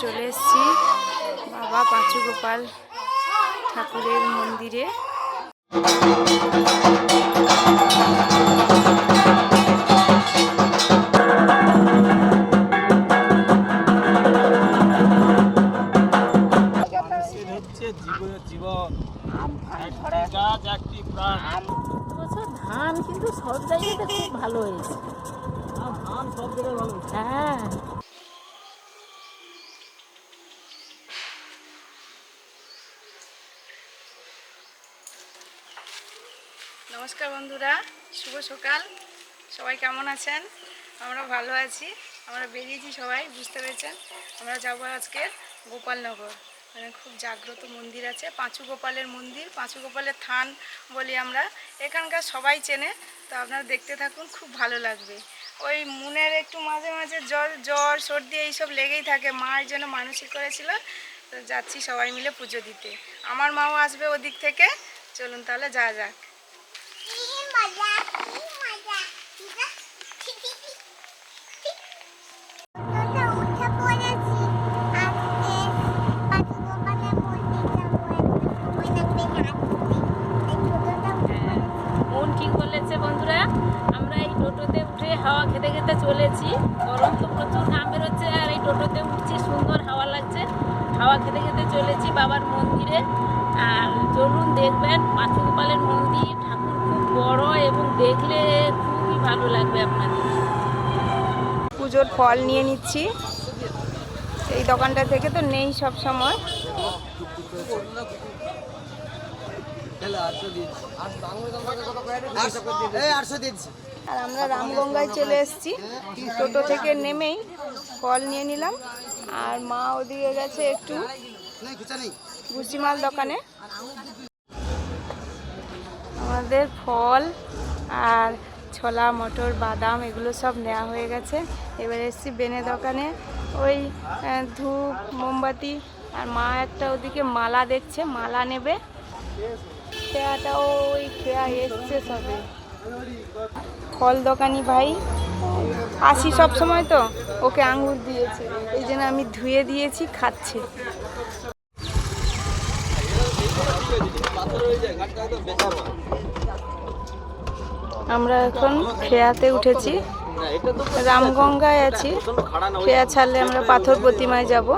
চলে এসেছি বাবা পাঁচু গোপাল ঠাকুরের মন্দিরে। সকাল। সবাই কেমন আছেন? আমরা ভালো আছি। আমরা বেরিয়েছি সবাই, বুঝতে পেরেছেন? আমরা যাব আজকে গোপালনগর। মানে খুব জাগ্রত মন্দির আছে, পাঁচু গোপালের মন্দির। পাঁচু গোপালের থান বলি আমরা। এখানকার সবাই চেনে, তো আপনারা দেখতে থাকুন, খুব ভালো লাগবে। ওই মুনের একটু মাঝে মাঝে জ্বর জ্বর, সর্দি এইসব লেগেই থাকে। মায়ের জন্য মানসিক করেছিল, তো যাচ্ছি সবাই মিলে পুজো দিতে। আমার মাও আসবে ওদিক থেকে। চলুন তাহলে যা যাক। ভালো লাগবে আপনাদের? পুজোর ফল নিয়ে নিচ্ছি। এই দোকানটা থেকে তো নেই সব সময়। আর আমরা রামগঙ্গায় চলে এসেছি। টোটো থেকে নেমেই ফল নিয়ে নিলাম। আর মা ওদিকে গেছে একটু ভুসিমাল দোকানে। আমাদের ফল আর ছোলা, মটর, বাদাম এগুলো সব নেওয়া হয়ে গেছে। এবার এসেছি বেনে দোকানে। ওই ধূপ, মোমবাতি, আর মা একটা ওদিকে মালা দেখছে, মালা নেবে। খেয়াটাও ওই খেয়া এসছে সবে। ফল দোকানি ভাই। আসি সব সময় তো, ওকে আঙুর দিয়েছে। এই জন্য আমি ধুয়ে দিয়েছি, খাচ্ছে। আমরা এখন খেয়াতে উঠেছি। রামগঙ্গায় আছি। খেয়া ছাড়লে আমরা পাথর প্রতিমায় যাব।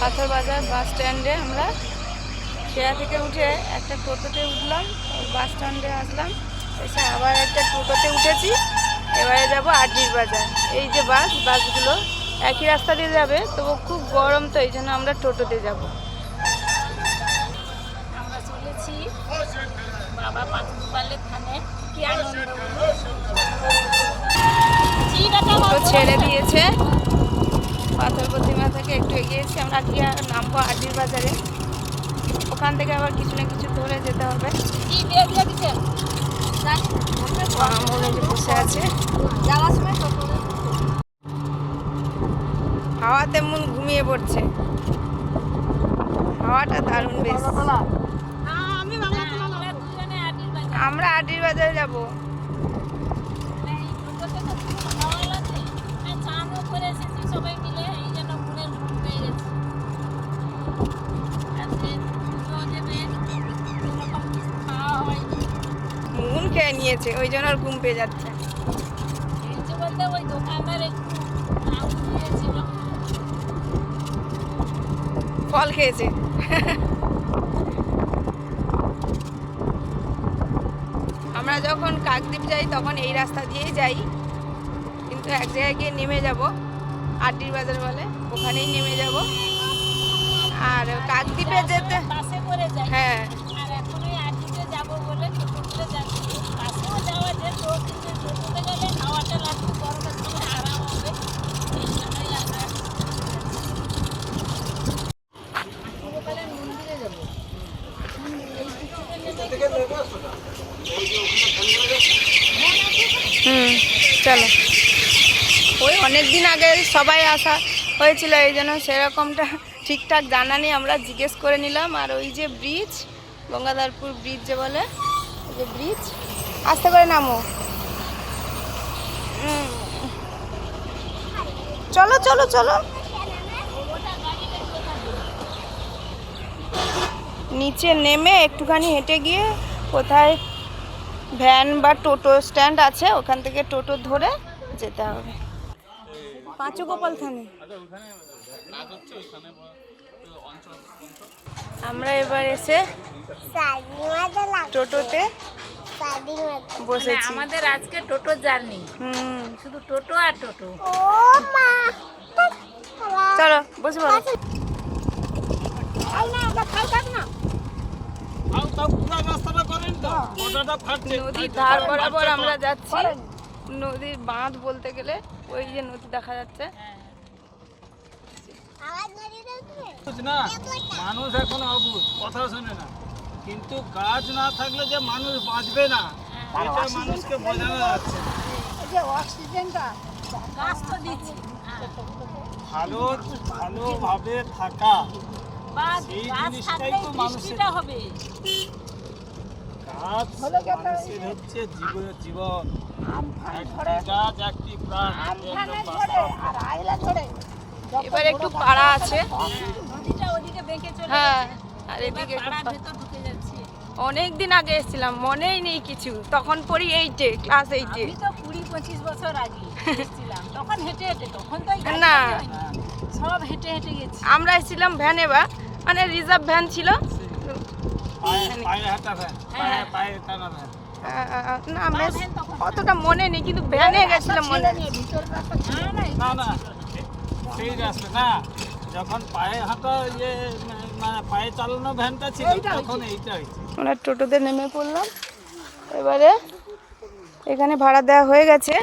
পাথর বাজার বাস স্ট্যান্ডে আমরা খেয়া থেকে উঠে একটা টোটোতে উঠলাম বাস স্ট্যান্ডে আসলাম। এসে আবার একটা টোটোতে উঠেছি। এবারে যাব আটির বাজার। এই যে বাস, বাসগুলো একই রাস্তা দিয়ে যাবে, তবু খুব গরম তো, এই জন্য আমরা টোটোতে যাব। আমরা চলেছি বাবা ছেড়ে দিয়েছে। পাথর প্রতিমা থেকে একটু এগিয়ে এগিয়েছি আমরা আজকে নামবো আটির বাজারে। ওখান থেকে আবার কিছু না কিছু ধরে যেতে হবে। মনে যে বসে আছে। যাওয়ার সময় টোটো হাওয়াতে মন ঘুমিয়ে পড়ছে। হাওয়াটা দারুণ বেশ। আমরা আটির বাজার যাব। করে এসেছি সবাই মিলে এই জন্য মনের ঘুম পেয়ে গেছে মন খেয়ে নিয়েছে, ওই জন্য আর ঘুম পেয়ে যাচ্ছে। ফল খেয়েছে। আমরা যখন কাকদ্বীপ যাই, তখন এই রাস্তা দিয়েই যাই। কিন্তু এক জায়গায় গিয়ে নেমে যাব আটির বাজার বলে, ওখানেই নেমে যাব। আর কাকদ্বীপে যেতে। বাসে করে যাই। হ্যাঁ। আর এখন ওই আটিতে যাব বলে টোটো করে যাচ্ছি। বাসেও যাওয়া যেত কিন্তু টোটোতে গেলে হাওয়াটা গরমের সময় আরাম হবে। হুম চলো। ওই অনেক দিন আগে সবাই আসা হয়েছিল এই জন্য সেরকমটা ঠিকঠাক জানা নেই, আমরা জিজ্ঞেস করে নিলাম। আর ওই যে ব্রিজ, গঙ্গাধরপুর ব্রিজ যে বলে, ওই যে ব্রিজ, আস্তে করে নামো। চলো চলো চলো। নিচে নেমে একটুখানি হেঁটে গিয়ে কোথায় ভ্যান বা টোটো স্ট্যান্ড আছে, ওখান থেকে টোটো ধরে যেতে হবে। পাঁচু গোপাল থানে। আমরা এবার এসে টোটোতে মানে বসেছি। আমাদের আজকে টোটো জার্নি। হুম। শুধু টোটো আর টোটো। চলো বসে পড়ো। তাও তাও পুরো রাস্তাটা করেন তো। ওটাটা ফাটছে। নদীর ধার বরাবর আমরা যাচ্ছি। নদীর বাঁধ বলতে গেলে ওই যে নদী দেখা যাচ্ছে। বুঝ না? মানুষ এখন অবুঝ কথা শোনে না। কিন্তু গাছ না থাকলে যে মানুষ বাঁচবে না এটা মানুষকে বোঝানো যাচ্ছে। না। গাছ তো দিচ্ছি। ভালো ভালোভাবে থাকা। সেই জিনিসটাই তো মানুষের- হবে। গাছ মানুষের হচ্ছে জীবন। জীবন একটি গাছ একটি প্রাণ। একদম বাস্তব। এবার একটু পাড়া আছে। নদীটা ওদিকে বেঁকে চলে হ্যাঁ আর এদিকে একটু পাড়ার পা- ভেতর ঢুকে যাচ্ছি। অনেক দিন আগে এসেছিলাম মনেই নেই কিছু। তখন পড়ি এইটে ক্লাস এইটে কুড়ি পঁচিশ বছর আগে তখন হেঁটে হেঁটে তখন তো না। সব হেঁটে হেঁটে গেছি। আমরা এসেছিলাম ভ্যানে বা মানে রিজার্ভ ভ্যান ছিল। হ্যাঁ। না অতটা মনে নেই কিন্তু ভ্যানে গেছিলাম মনে ছেড়ে সেই যখন পায়ে হাঁটা ইয়ে মানে পায়ে চালানো ভ্যানটা ছিল তখন এইটা হয়েছে। আমরা টোটোতে নেমে পড়লাম। এবারে এখানে ভাড়া দেওয়া হয়ে গেছে।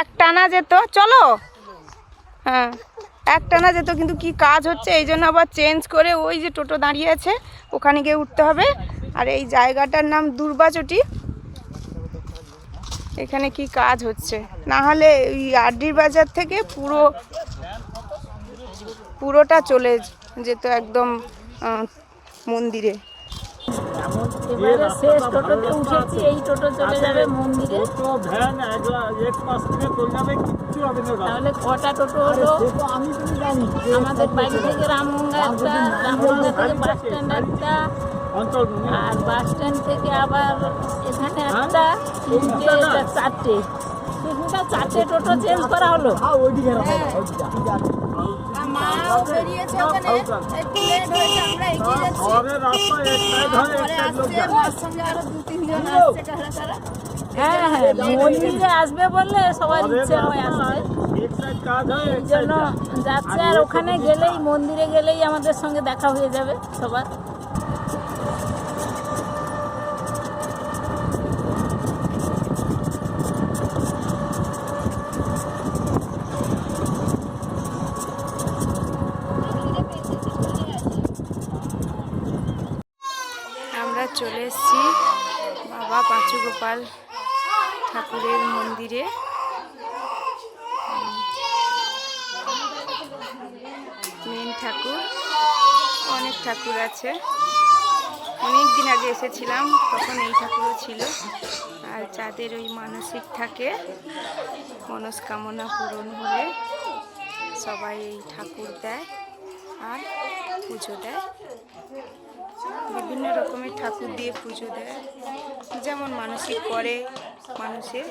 এক টানা যেত চলো। হ্যাঁ এক টানা যেত কিন্তু কি কাজ হচ্ছে এই জন্য আবার চেঞ্জ করে ওই যে টোটো দাঁড়িয়ে আছে ওখানে গিয়ে উঠতে হবে। আর এই জায়গাটার নাম দুর্বাচটি এখানে কি কাজ হচ্ছে? না হলে ওই আরডির বাজার থেকে পুরো পুরোটা চলে যেত একদম মন্দিরে এই টোটো চলে যাবে মন্দিরে। তাহলে টোটো আমাদের বাড়ি থেকে একটা থেকে বাস স্ট্যান্ড একটা, আর বাস স্ট্যান্ড থেকে আবার এখানে একটা চারটে সুস্মিতা চারটে টোটো চেঞ্জ করা হলো। একটাই লোক যায়। হ্যাঁ হ্যাঁ। মন্দিরে আসবে বললে সবার ইচ্ছে হয় আসতে রাস্তায় এক সাইড কাজ হয় এই এক সাইড জন্য। যাচ্ছে আর ওখানে গেলেই মন্দিরে গেলেই আমাদের সঙ্গে দেখা হয়ে যাবে সবার আমরা চলে এসেছি বাবা পাঁচু গোপাল ঠাকুরের মন্দিরে। মেন ঠাকুর, অনেক ঠাকুর আছে। অনেক দিন আগে এসেছিলাম, তখন এই ঠাকুরও ছিল। আর যাদের ওই মানসিক থাকে, মনস্কামনা পূরণ হলে সবাই এই ঠাকুর দেয়। আর পুজো দেয়। বিভিন্ন রকমের ঠাকুর দিয়ে পুজো দেয়। যেমন মানসিক করে মানুষের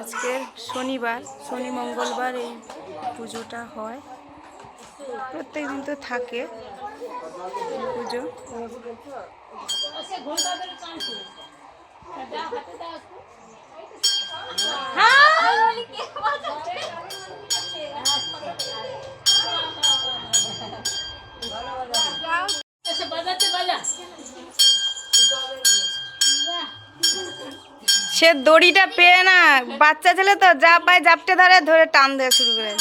আজকে শনিবার, শনি মঙ্গলবার এই পুজোটা হয়। প্রত্যেক দিন তো থাকে পুজো। বাজা সে দড়িটা পেয়ে না, বাচ্চা ছেলে তো, যা পায় জাপটে ধরে ধরে টান দেওয়া শুরু করে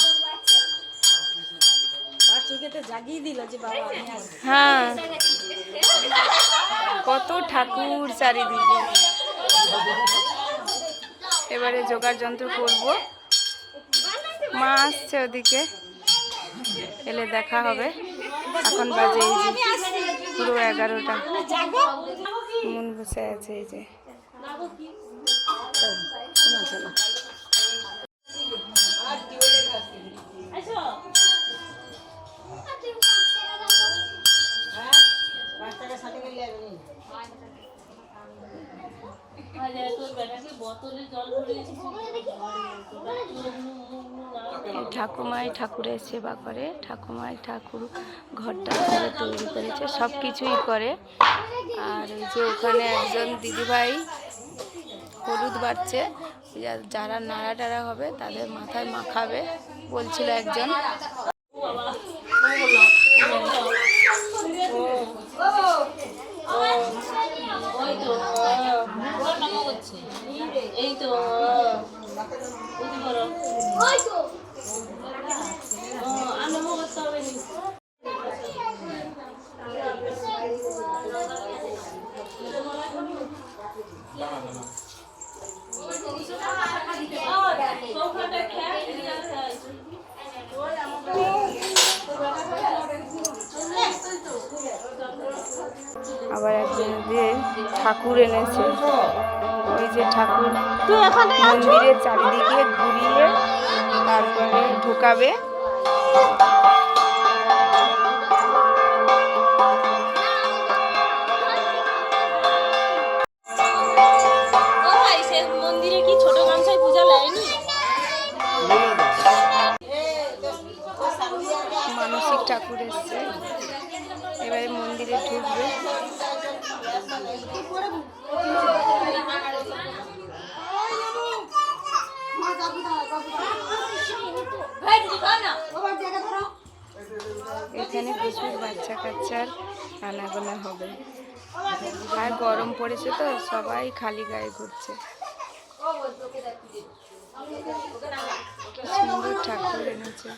হ্যাঁ। কত ঠাকুর চারিদিকে। এবারে জোগাড় যন্ত্র করব। মা আসছে ওদিকে। এলে দেখা হবে। এখন বাজে এই যে পুরো এগারোটা। মন বসে আছে এই যে। এই ঠাকুমাই ঠাকুরের সেবা করে, ঠাকুমাই ঠাকুর ঘরটা তৈরি করেছে সব কিছুই করে। আর ওই যে ওখানে একজন দিদিভাই হলুদ বাড়ছে যারা নাড়া টাড়া হবে তাদের মাথায় মাখাবে বলছিল একজন। লাইনি মানসিক ঠাকুর এসছে। এবারে মন্দিরে ঢুকবে। এখানে প্রচুর বাচ্চা কাচ্চার আনাগোনা হবে। আর গরম পড়েছে তো, সবাই খালি গায়ে ঘুরছে। সুন্দর ঠাকুর এনেছে।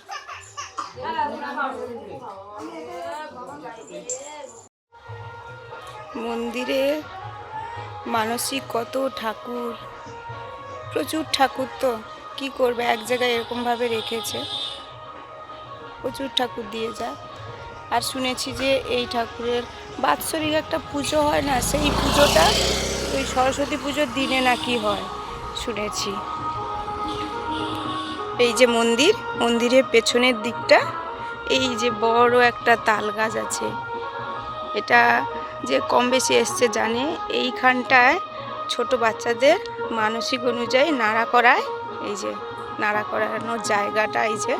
মন্দিরে মানসিক কত ঠাকুর, প্রচুর ঠাকুর তো। কি করবে, এক জায়গায় এরকমভাবে রেখেছে। প্রচুর ঠাকুর দিয়ে যায়। আর শুনেছি যে এই ঠাকুরের বাৎসরিক একটা পুজো হয় না, সেই পুজোটা ওই সরস্বতী পুজোর দিনে নাকি হয়, শুনেছি। এই যে মন্দির, মন্দিরের পেছনের দিকটা, এই যে বড় একটা তাল গাছ আছে। এটা যে কম বেশি এসছে জানে, এইখানটায় ছোট বাচ্চাদের মানসিক অনুযায়ী নাড়া করায় এই যে নাড়া করানোর জায়গাটা, এই যে।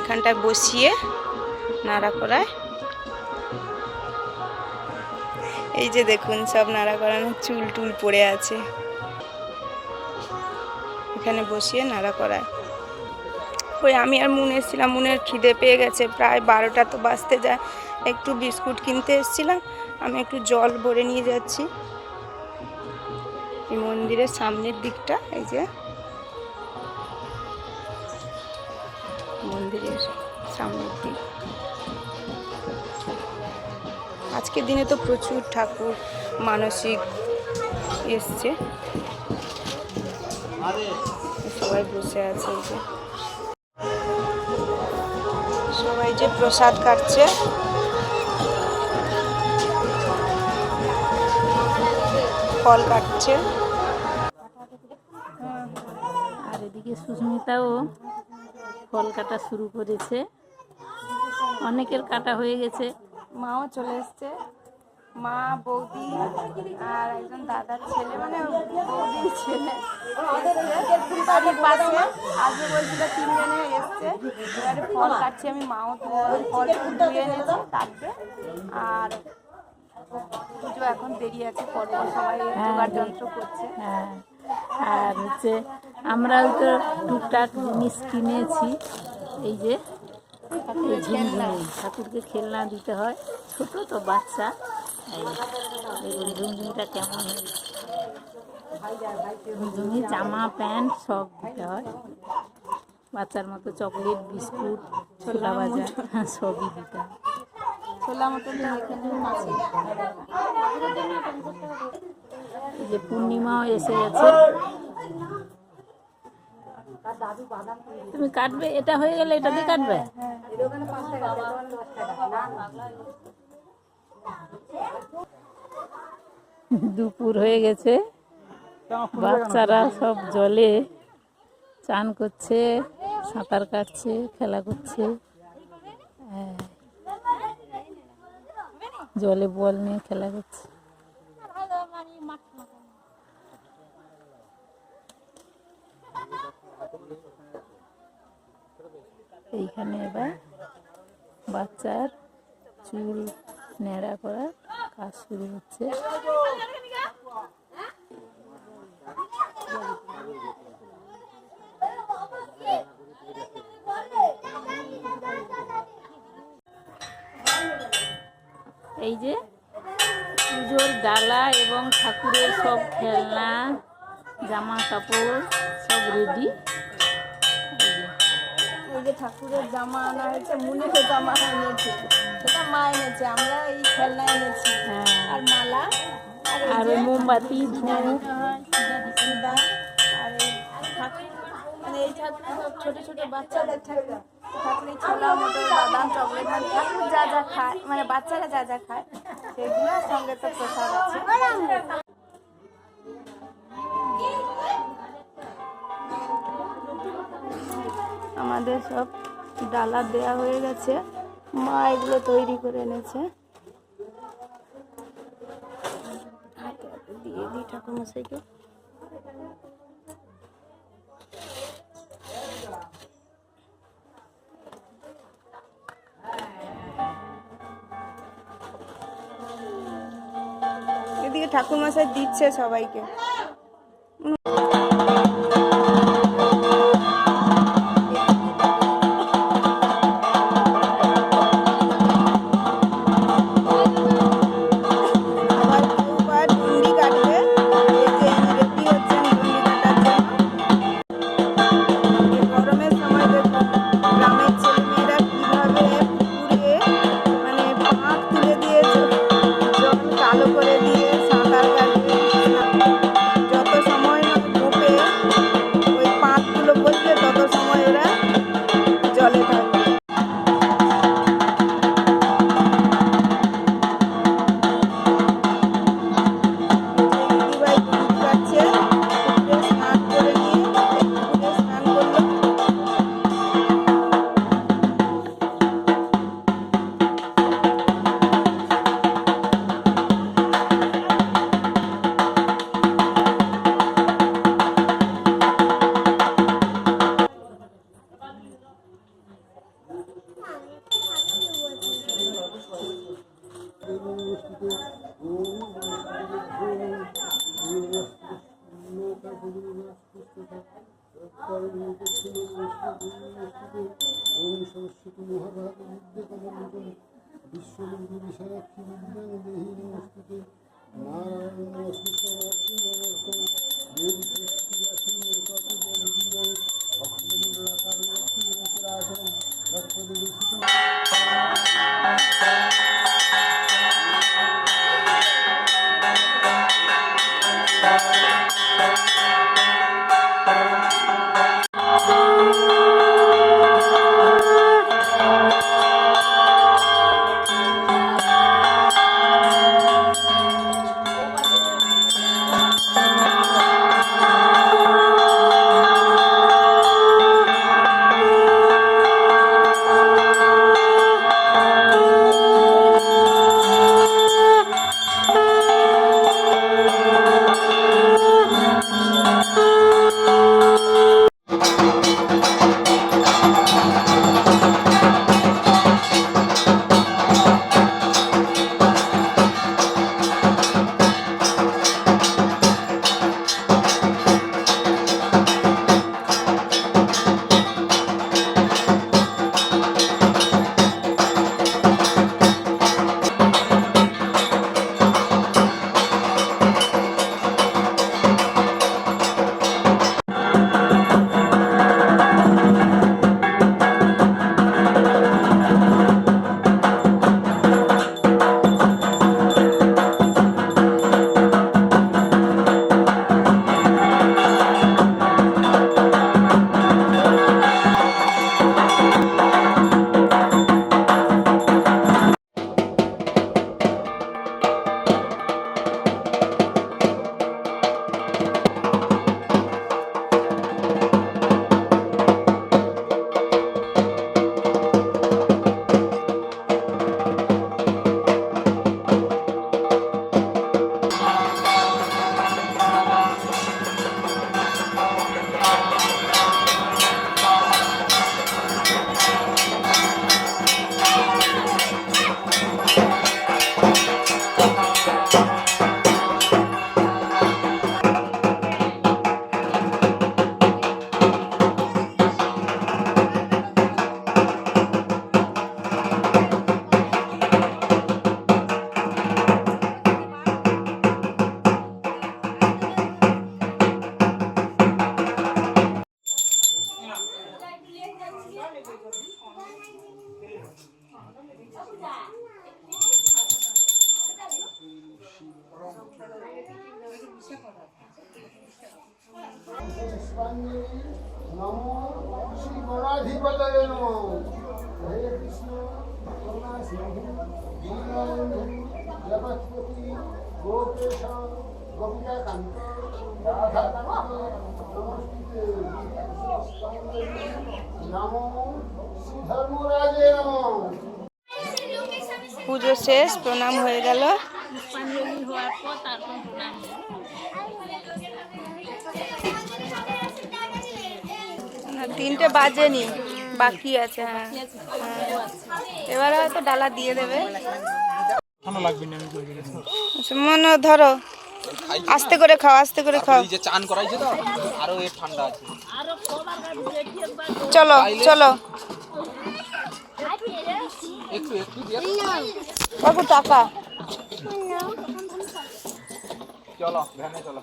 এখানটায় বসিয়ে নাড়া করায়। এই যে দেখুন, সব নাড়া করানোর চুল টুল পড়ে আছে। এখানে বসিয়ে নাড়া করায়। ওই আমি আর মুন এসেছিলাম, মুনের খিদে পেয়ে গেছে। প্রায় বারোটা তো বাজতে যায়। একটু বিস্কুট কিনতে এসেছিলাম, আমি একটু জল ভরে নিয়ে যাচ্ছি। এই মন্দিরের সামনের দিকটা, এই যে মন্দিরের সামনের দিক। আজকের দিনে তো প্রচুর ঠাকুর মানসিক এসছে। সবাই বসে আছে যে। সবাই যে প্রসাদ কাটছে। ফল কাটছে। আর এদিকে সুস্মিতাও ফল কাটা শুরু করেছে। অনেকের কাটা হয়ে গেছে। মাও চলে এসছে। মা বৌদি আর একজন দাদার ছেলে মানে বৌদির ছেলে। বাড়ির পাশে আজকে বলছিল তিনজনে এসছে। এবারে ফল কাটছি আমি মাও ফল ধুয়ে এনেছি কাটবে। আর পুজো এখন দেরি আছে পরে সবাই জোগাড় যন্ত্র করছে। হ্যাঁ। আর হচ্ছে আমরাও তো টুকটাক জিনিস কিনেছি এই যে এই ঝুমঝুমি ঠাকুরকে খেলনা দিতে হয় ছোট তো বাচ্চা। এই ঝুমঝুমিটা কেমন? ঝুমঝুমি জামা প্যান্ট সব দিতে হয়। বাচ্চার মতো চকলেট বিস্কুট ছোলা ভাজা সবই দিতে হয়। ছোলা এই যে পূর্ণিমাও এসে গেছে। তুমি কাটবে? এটা হয়ে গেলে এটা দিয়ে কাটবে? দুপুর হয়ে গেছে। বাচ্চারা সব জলে চান করছে, সাঁতার কাটছে, খেলা করছে। হ্যাঁ। জলে বল নিয়ে খেলা করছে। এইখানে এবার বাচ্চার চুল ন্যাড়া করার কাজ শুরু হচ্ছে। এই যে পুজোর ডালা এবং ঠাকুরের সব খেলনা, জামা কাপড় সব রেডি যে ঠাকুরের জামা আনা হয়েছে মুনির জামা এনেছে সেটা মা এনেছে আমরা এই খেলনা এনেছি। হ্যাঁ। আর মালা আর ওই মোমবাতি ধূপ। আর মানে এই ঠাকুর ছোট ছোট বাচ্চাদের ঠাকুর ঠাকুর ছোলা মটর বাদাম চকলেট মানে ঠাকুর যা যা খায় মানে বাচ্চারা যা যা খায় সেগুলো সঙ্গে তো প্রসাদ আছে। আমাদের সব ডালা দেয়া হয়ে গেছে। মা এগুলো তৈরি করে এনেছে। দিয়ে দিই ঠাকুর মশাইকে এদিকে ঠাকুর মশাই দিচ্ছে সবাইকে। পুজো শেষ প্রণাম হয়ে গেল। না, তিনটে বাজেনি বাকি আছে হ্যাঁ। এবারে হয়তো ডালা দিয়ে দেবে। মনে ধরো আস্তে করে খাও আস্তে করে খাও। যে চান করাইছে তো আরও এর ঠান্ডা আছে। চলো চলো। একটু টাকা। চলো ভ্যানে চলো।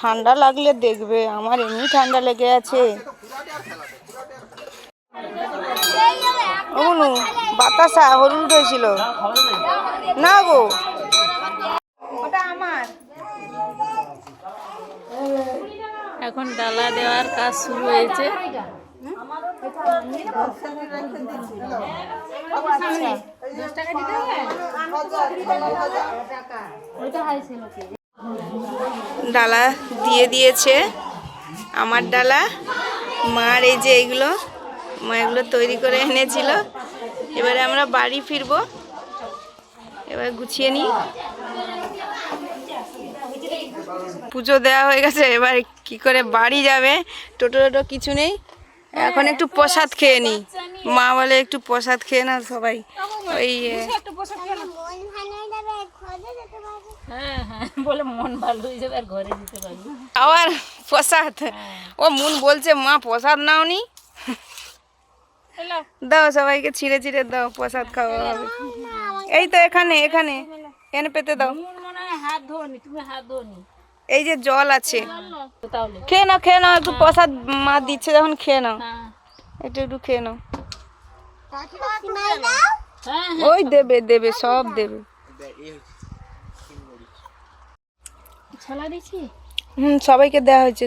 ঠান্ডা লাগলে দেখবে আমার এমনি ঠান্ডা লেগে আছে। ওগুলো বাতাসা হলুদ হয়েছিল না গো। ওটা আমার। এখন ডালা দেওয়ার কাজ শুরু হয়েছে। ডালা দিয়ে দিয়েছে। আমার ডালা মার এই যে এগুলো মা এগুলো তৈরি করে এনেছিল। এবারে আমরা বাড়ি ফিরবো। এবার গুছিয়ে নিই। পুজো দেওয়া হয়ে গেছে, এবার কি করে বাড়ি যাবে? টোটো টোটো কিছু নেই। এখন একটু প্রসাদ খেয়ে নিই। মা বলে একটু প্রসাদ খেয়ে না সবাই। ওই আবার প্রসাদ। ও মন বলছে, মা, প্রসাদ নাওনি? দাও সবাইকে ছিঁড়ে ছিঁড়ে দাও প্রসাদ খাওয়া হবে। এই তো এখানে এখানে। এখানে পেতে দাও। হয় হাত ধোনি তুমি হাত ধোনি। এই যে জল আছে। খেয়ে নাও খেয়ে নাও একটু প্রসাদ মা দিচ্ছে যখন খেয়ে নাও। হ্যাঁ। একটু একটু খেয়ে নাও। হ্যাঁ ওই দেবে দেবে সব দেবে। হুম সবাইকে দেওয়া হয়েছে।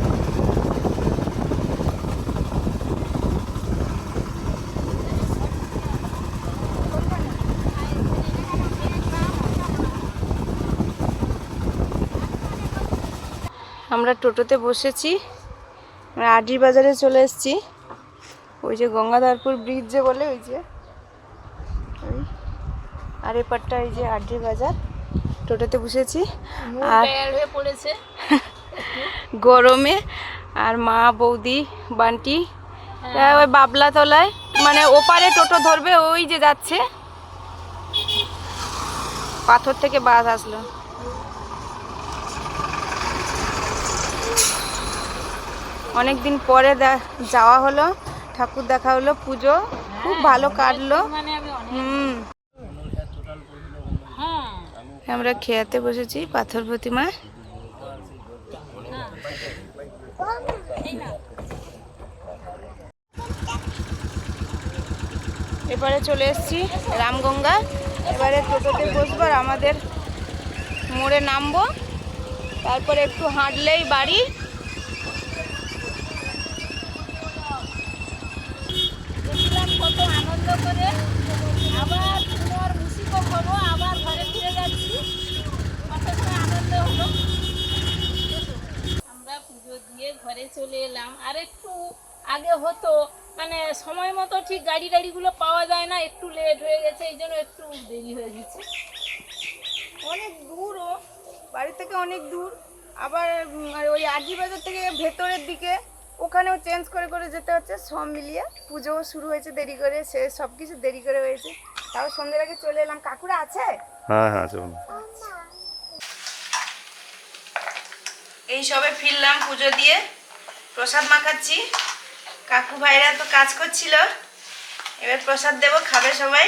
আমরা টোটোতে বসেছি। আমরা আডির বাজারে চলে এসেছি। ওই যে গঙ্গাধরপুর ব্রিজ যে বলে ওই যে। ওই। আর এপারটা এই যে আডির বাজার। টোটোতে বসেছি। আর পড়েছে। গরমে। আর মা বৌদি বান্টি এরা ওই বাবলা তলায় মানে ওপারে টোটো ধরবে ওই যে যাচ্ছে। পাথর থেকে বাস আসলো। অনেক দিন পরে যাওয়া হলো ঠাকুর দেখা হলো পুজো। খুব ভালো কাটলো। মানে অনেক হুম। হ্যাঁ। আমরা খেয়াতে বসেছি পাথর প্রতিমা। এবারে চলে এসেছি রামগঙ্গা। এবারে টোটোতে বসবো আর আমাদের মোড়ে নামবো। তারপরে একটু হাঁটলেই বাড়ি। দেখলাম কত আনন্দ করে। আবার আবার ঘরে ফিরে আনন্দ হলো। আমরা পুজো দিয়ে ঘরে চলে এলাম। আগে হতো মানে সময় মতো ঠিক গাড়ি টাড়িগুলো পাওয়া যায় না, একটু লেট হয়ে গেছে, এই জন্য একটু দেরি হয়ে গেছে। অনেক দূরও বাড়ি থেকে অনেক দূর। আবার ওই আজি বাজার থেকে ভেতরের দিকে ওখানেও চেঞ্জ করে করে যেতে হচ্ছে সব মিলিয়ে পুজো শুরু হয়েছে দেরি করে সে সব কিছু দেরি করে হয়েছে। তাও সন্ধ্যের আগে চলে এলাম। কাকুরা আছে? হ্যাঁ হ্যাঁ চলুন এই সবে ফিরলাম পুজো দিয়ে। প্রসাদ মাখাচ্ছি। কাকু ভাইরা তো কাজ করছিল। এবার প্রসাদ দেবো খাবে সবাই।